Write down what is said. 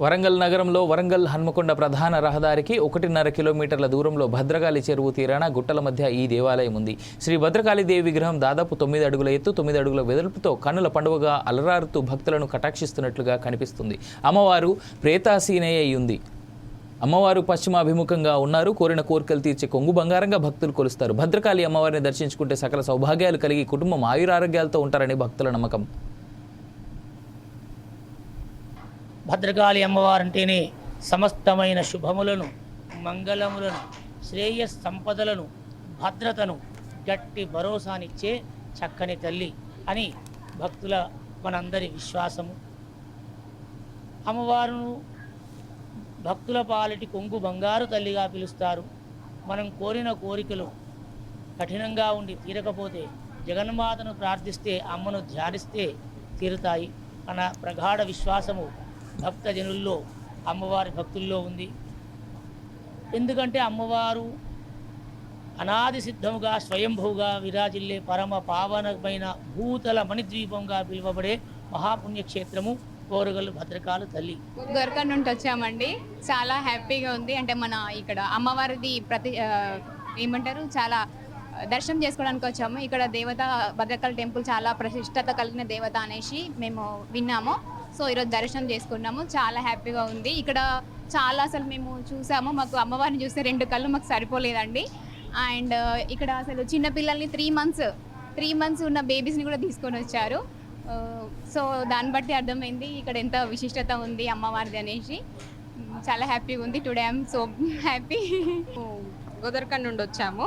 వరంగల్ నగరంలో వరంగల్ హన్మకొండ ప్రధాన రహదారికి ఒకటిన్నర కిలోమీటర్ల దూరంలో భద్రకాళి చెరువు తీరాన గుట్టల మధ్య ఈ దేవాలయం ఉంది. శ్రీ భద్రకాళి దేవి విగ్రహం దాదాపు తొమ్మిది అడుగుల ఎత్తు తొమ్మిది అడుగుల వెదల్పుతో కన్నుల పండుగగా అలరారుతూ భక్తులను కటాక్షిస్తున్నట్లుగా కనిపిస్తుంది. అమ్మవారు ప్రేతాసీనయ్య ఉంది. అమ్మవారు పశ్చిమాభిముఖంగా ఉన్నారు. కోరిన కోరికలు తీర్చే కొంగు బంగారంగా భక్తులు కొలుస్తారు. భద్రకాళి అమ్మవారిని దర్శించుకుంటే సకల సౌభాగ్యాలు కలిగి కుటుంబం ఆయురారోగ్యాలతో ఉంటారని భక్తుల నమ్మకం. భద్రకాళి అమ్మవారంటేనే సమస్తమైన శుభములను మంగళములను శ్రేయస్ సంపదలను భద్రతను గట్టి భరోసానిచ్చే చక్కని తల్లి అని భక్తుల మనందరి విశ్వాసము. అమ్మవారును భక్తుల పాలిటి కొంగు బంగారు తల్లిగా పిలుస్తారు. మనం కోరిన కోరికలు కఠినంగా ఉండి తీరకపోతే జగన్మాతను ప్రార్థిస్తే అమ్మను ధ్యానిస్తే తీరుతాయి. అన్న ప్రగాఢ విశ్వాసము భక్తజనుల్లో అమ్మవారి భక్తుల్లో ఉంది. ఎందుకంటే అమ్మవారు అనాది సిద్ధముగా స్వయంభుగా విరాజిల్లే పరమ పావనమైన భూతల మణిద్వీపంగా పిలువబడే మహాపుణ్యక్షేత్రము కోరగలు భద్రకాళి తల్లి. గోర్కర్ నుండి వచ్చామండి. చాలా హ్యాపీగా ఉంది. అంటే మన ఇక్కడ అమ్మవారిది ప్రతి ఏమంటారు? చాలా దర్శనం చేసుకోవడానికి వచ్చాము. ఇక్కడ దేవత భద్రకాళి టెంపుల్ చాలా ప్రతిష్టత కలిగిన దేవత అనేసి మేము విన్నాము. సో ఈరోజు దర్శనం చేసుకున్నాము. చాలా హ్యాపీగా ఉంది. ఇక్కడ చాలా అసలు మేము చూసాము. మాకు అమ్మవారిని చూస్తే రెండు కళ్ళు మాకు సరిపోలేదండి. అండ్ ఇక్కడ అసలు చిన్నపిల్లల్ని త్రీ మంత్స్ త్రీ మంత్స్ ఉన్న బేబీస్ని కూడా తీసుకొని వచ్చారు. సో దాన్ని బట్టి అర్థమైంది ఇక్కడ ఎంత విశిష్టత ఉంది అమ్మవారిది అనేసి. చాలా హ్యాపీగా ఉంది. టుడే ఐఎమ్ సో హ్యాపీ గోదర్ఖండ్ నుండి వచ్చాము.